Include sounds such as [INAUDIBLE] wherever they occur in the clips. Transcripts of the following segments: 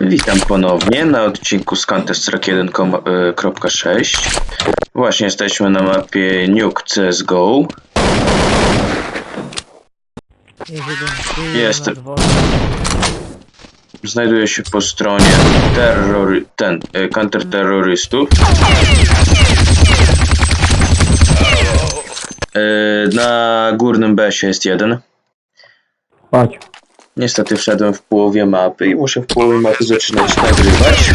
Witam ponownie na odcinku z Counter-Strike 1.6. Właśnie jesteśmy na mapie Nuke CSGO. Jest. Znajduję się po stronie terrory, ten, e, counterterrorystów. E, Na górnym besie jest jeden. Chodź. Niestety wszedłem w połowie mapy i muszę w połowie mapy zaczynać nagrywać.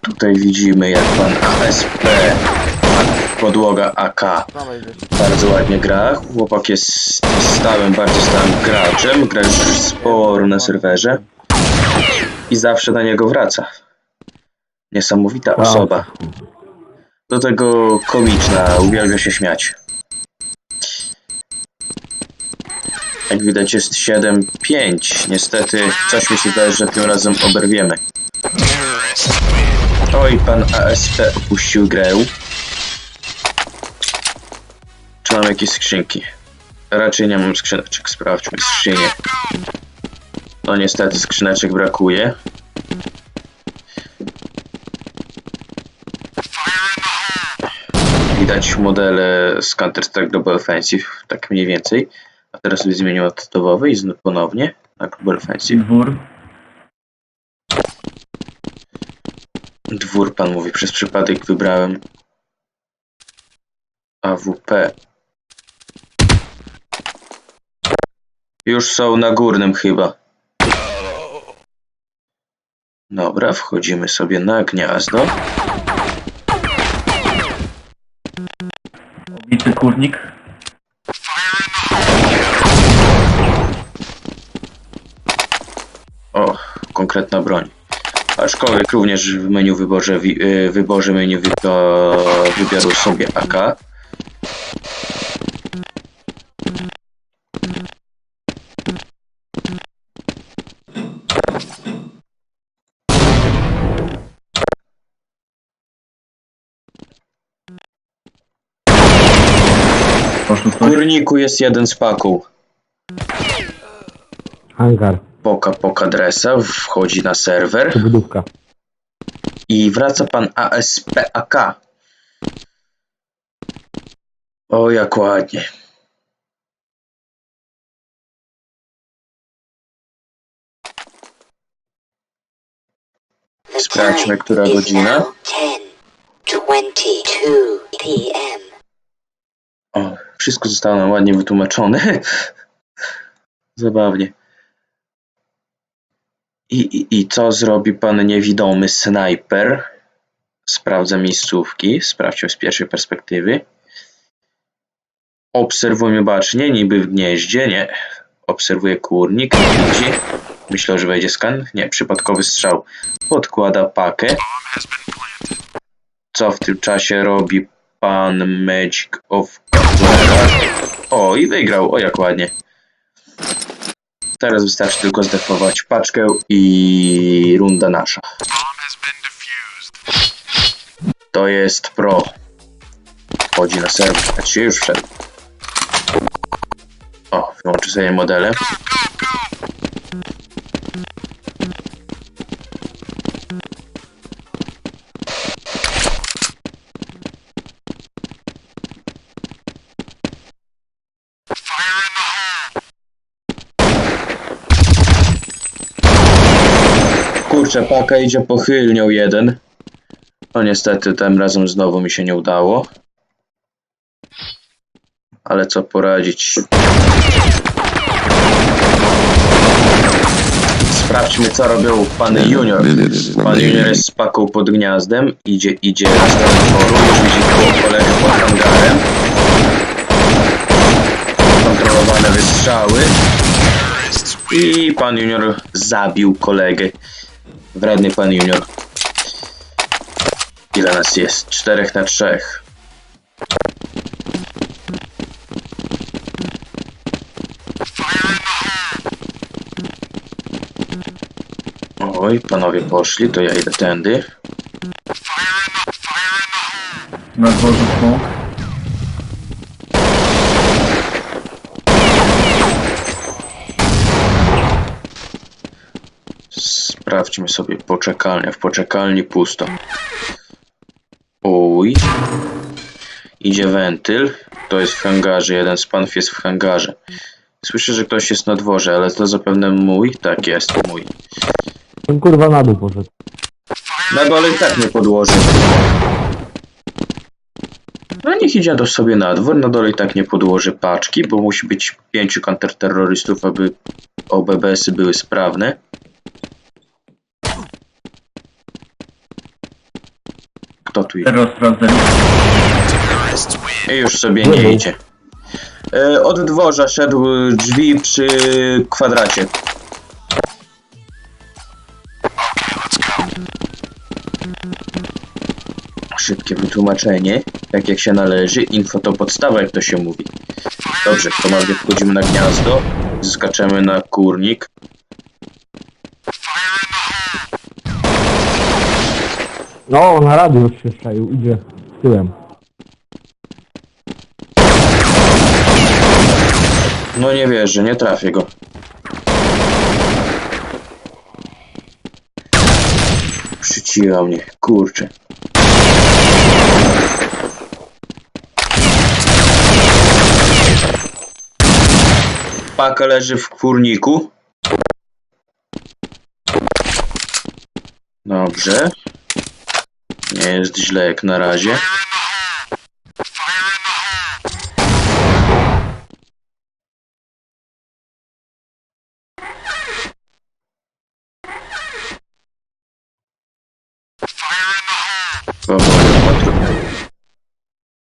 Tutaj widzimy jak pan ASP, podłoga AK, bardzo ładnie gra. Chłopak jest stałym, bardzo stałym graczem, gra już sporo na serwerze i zawsze na niego wraca. Niesamowita osoba. Do tego komiczna, uwielbia się śmiać. Jak widać jest 7-5. Niestety coś mi się wydaje, że tym razem oberwiemy. Oj, pan ASP opuścił grę. Czy mam jakieś skrzynki? Raczej nie mam skrzyneczek. Sprawdźmy skrzynię. No niestety skrzyneczek brakuje. Widać modele z Counter-Strike Global Offensive, tak mniej więcej. A teraz sobie zmienił tytułowy i zn- ponownie na Global Offensive. Dwór. Dwór, pan mówi, przez przypadek wybrałem AWP. Już są na górnym chyba. Dobra, wchodzimy sobie na gniazdo. Obity kurnik. O, konkretna broń. Aczkolwiek również w menu wyborze, y, wyborze menu wy- to wybiorę sobie AK. W górniku jest jeden z paków. Hangar. Poka poka adresa, wchodzi na serwer Budówka. i wraca pan ASPAK. O, jak ładnie. Sprawdźmy, która godzina. 10:22 p.m. O, wszystko zostało nam ładnie wytłumaczone. [LAUGHS] Zabawnie. I, i, I co zrobi pan niewidomy snajper? Sprawdza miejscówki, sprawdźmy z pierwszej perspektywy. Obserwujmy bacznie, niby w gnieździe, nie. Obserwuje kurnik, widzi. Myślał, że wejdzie skan. Nie, przypadkowy strzał. Podkłada pakę. Co w tym czasie robi pan Magic of Capoeira? O, i wygrał. O, jak ładnie. Teraz wystarczy tylko zdefować paczkę i runda nasza. To jest pro. Wchodzi na serwer. Znaczy już wszedł. O, wyłączę sobie modele. Kurczę, paka idzie pochylnią jeden. No niestety tym razem znowu mi się nie udało. Ale co poradzić. Sprawdźmy co robią pan Junior. Pan Junior jest z paką pod gniazdem. Idzie, idzie na stronę. Już widzi koło kolegę pod hangarem. Kontrolowane wystrzały. I pan Junior zabił kolegę. Wredny pan Junior. Ile nas jest? Czterech na trzech. Oj, panowie poszli, to ja idę tędy. Na dworzu smok. Sprawdźmy sobie poczekalnię. W poczekalni pusto. Uj. Idzie wentyl. To jest w hangarze. Jeden z panów jest w hangarze. Słyszę, że ktoś jest na dworze, ale to zapewne mój. Tak jest, mój. On kurwa na dół poszedł. Na dole i tak nie podłoży. No niech idzie do sobie na dwór, na dole i tak nie podłoży paczki, bo musi być pięciu kontrterrorystów, aby OBBS-y były sprawne. Kto tu sprawdzę. I już sobie nie idzie. E, Od dworza szedł drzwi przy kwadracie. Szybkie wytłumaczenie, tak jak się należy. Info to podstawa, jak to się mówi. Dobrze, w komandzie wchodzimy na gniazdo, skaczemy na kurnik. No, na radiu się szczaił, idzie tyłem. No nie wierzę, nie trafię go. Przyciła mnie, kurczę. Paka leży w kurniku. Dobrze. Nie jest źle jak na razie.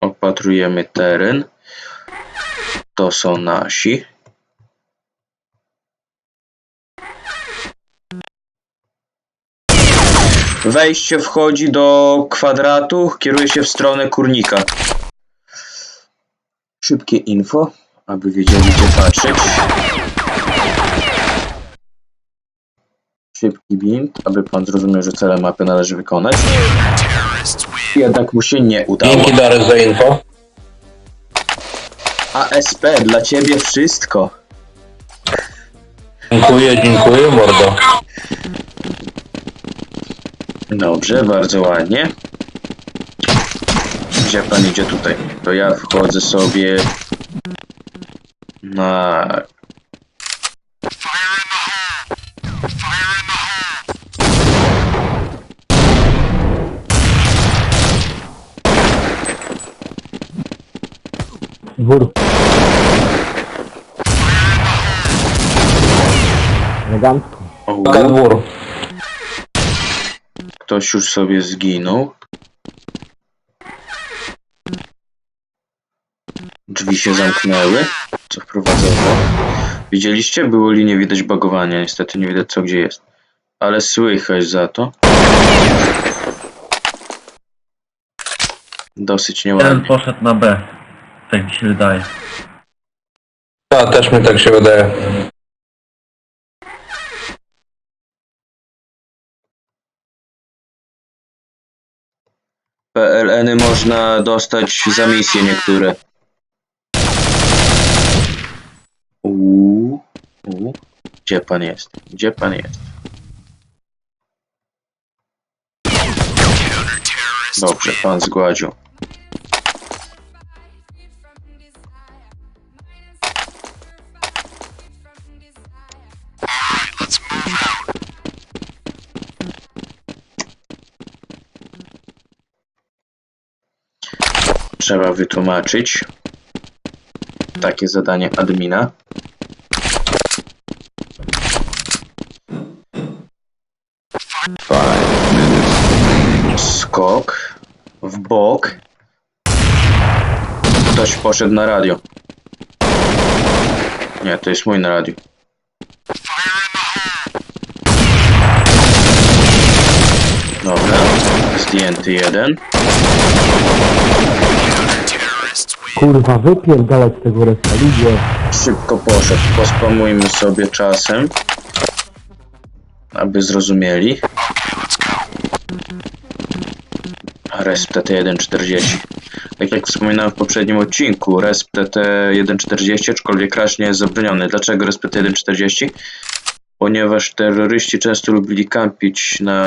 Opatrujemy teren. To są nasi. Wejście wchodzi do kwadratu, kieruje się w stronę kurnika. Szybkie info, aby wiedzieli gdzie patrzeć. Szybki bint, aby pan zrozumiał, że cele mapy należy wykonać. Jednak mu się nie udało. Dzięki Darek za info. ASP, dla ciebie wszystko. Dziękuję, dziękuję, mordo. Dobrze, bardzo ładnie. Gdzie pan idzie tutaj? To ja wchodzę sobie na... Dwór. Elegancko. O, Taka dwór. Ktoś już sobie zginął. Drzwi się zamknęły, co wprowadzono. Widzieliście? Było linie widać bagowania, niestety nie widać co gdzie jest. Ale słychać za to. Dosyć Jeden nieładnie. poszedł na B. Tak mi się wydaje. A, też mi tak się wydaje. PLN-y można dostać za misje niektóre. Uuu, uuu. Gdzie pan jest? Gdzie pan jest? Dobrze, pan zgładził. Trzeba wytłumaczyć takie zadanie admina. Skok w bok. Ktoś poszedł na radio. Nie, to jest mój na radiu. Dobra, zdjęty jeden. Kurwa, wypierdalać tego resta, ludzie. Szybko poszedł. Pospamujmy sobie czasem. Aby zrozumieli. Resp TT 1.40. Tak jak wspominałem w poprzednim odcinku, Resp TT 1.40, aczkolwiek crash nie jest zabroniony. Dlaczego Resp TT 1.40? ponieważ terroryści często lubili kampić na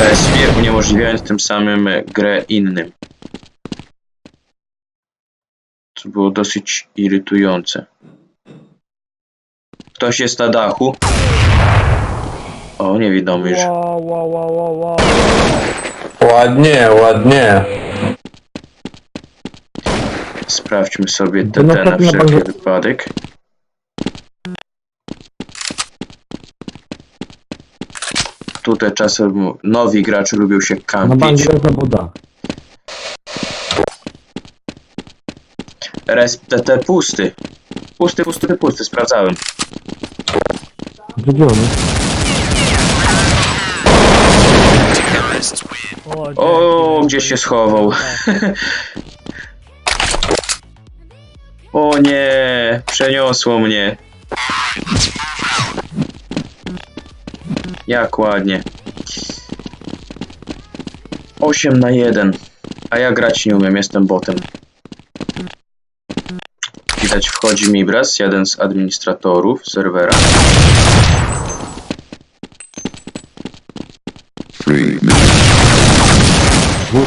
respie, uniemożliwiając tym samym grę innym. Co było dosyć irytujące. Ktoś jest na dachu. O, niewidomy już. Wow, wow, wow, wow, wow. Ładnie, ładnie. Sprawdźmy sobie TT na następna wszelki bardzo- wypadek. Tutaj czasem nowi gracze lubią się Na kampić. bandzie jest woda. Resp TT pusty. Pusty, pusty, pusty, sprawdzałem. Gdzie on jest? O, gdzieś się schował. [LAUGHS] O nie, przeniosło mnie. Jak ładnie. 8 na 1. A ja grać nie umiem, jestem botem. Widać wchodzi Mibras, jeden z administratorów serwera.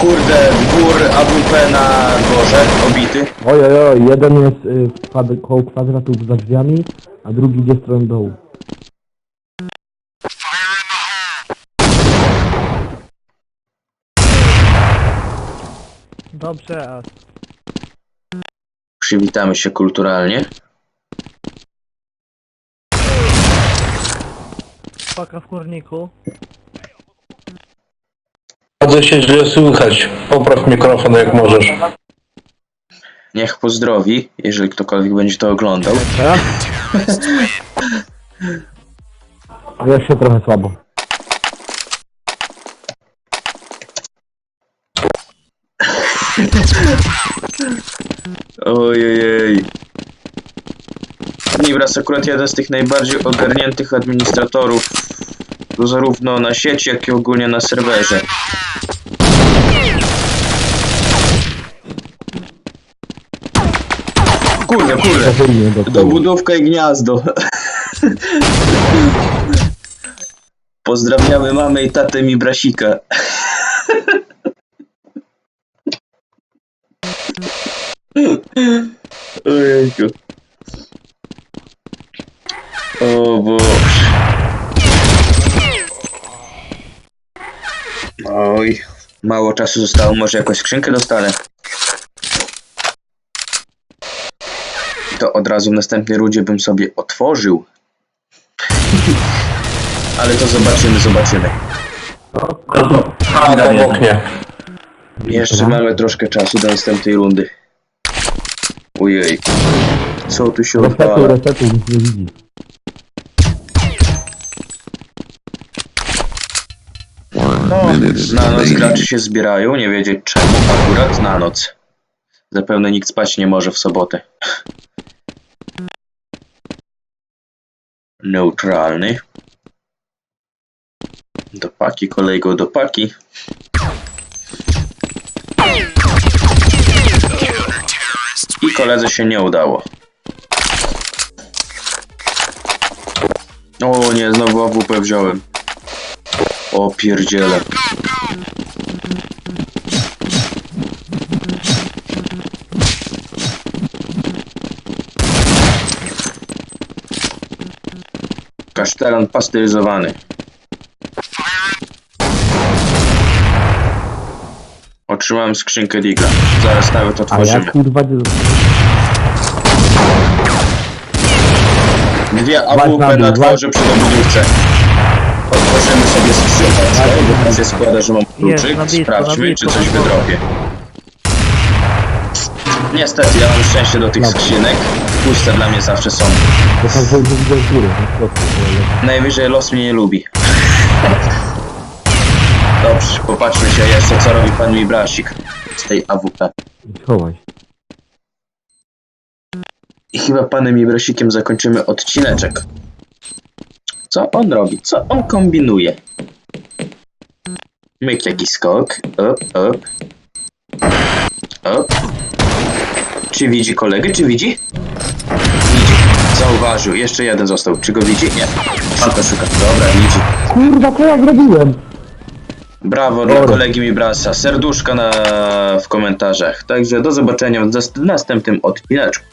Kurde, dwór AWP na dworze, obity. Oj, oj, oj, jeden jest y, w kwad- koło kwadratu za drzwiami, a drugi idzie w stronę dołu. Dobrze, a Przywitamy się kulturalnie. paka w kurniku. Bardzo się źle słychać. Popraw mikrofon jak możesz. Niech pozdrowi, jeżeli ktokolwiek będzie to oglądał. Teraz? Jest się trochę słabo. Ojej. Nibras akurat jeden z tych najbardziej ogarniętych administratorów zarówno na sieci, jak i ogólnie na serwerze. Kurde, kurde. Dobudówka i gniazdo. [LAUGHS] Pozdrawiamy mamę i tatę mi brasika. [LAUGHS] Ojejku. O Boże. Oj, mało czasu zostało, może jakąś skrzynkę dostanę. to od razu w następnej rundzie bym sobie otworzył. Ale to zobaczymy, zobaczymy. A, w oknie. Jeszcze mamy troszkę czasu do następnej rundy. Ojej. Co tu się nie widzi. No, na noc gracze się zbierają, nie wiedzieć czemu akurat na noc. Zapewne nikt spać nie może w sobotę. Neutralny. Do paki, kolego do paki. Koledze się nie udało. O nie, znowu AWP wziąłem. O pierdziele. Kasztelan pasteryzowany. Otrzymałem skrzynkę Digla. Zaraz nawet A ja otworzymy. kurwa nie Dwie AWP na dworze przy dobudówce. Otworzymy sobie skrzynkę, bo tam się składa, że mam kluczyk. Sprawdźmy, czy coś wydrobię. Niestety, ja mam szczęście do tych skrzynek. Puste dla mnie zawsze są. Ale- Najwyżej los mnie nie lubi. [LAUGHS] Dobrze, popatrzmy się jeszcze, co robi pan Mibrasik z tej AWP. Schowaj. I chyba panem Mibrasikiem zakończymy odcineczek. Co on robi? Co on kombinuje? Myk jakiś skok. Op, op. Op. Czy widzi kolegę? Czy widzi? Widzi. Zauważył, jeszcze jeden został. Czy go widzi? Nie. Szuka, szuka. Dobra, widzi. Kurwa, co ja zrobiłem? Brawo dla kolegi mi brasa. Serduszka na, w komentarzach. Także do zobaczenia w następnym odcineczku.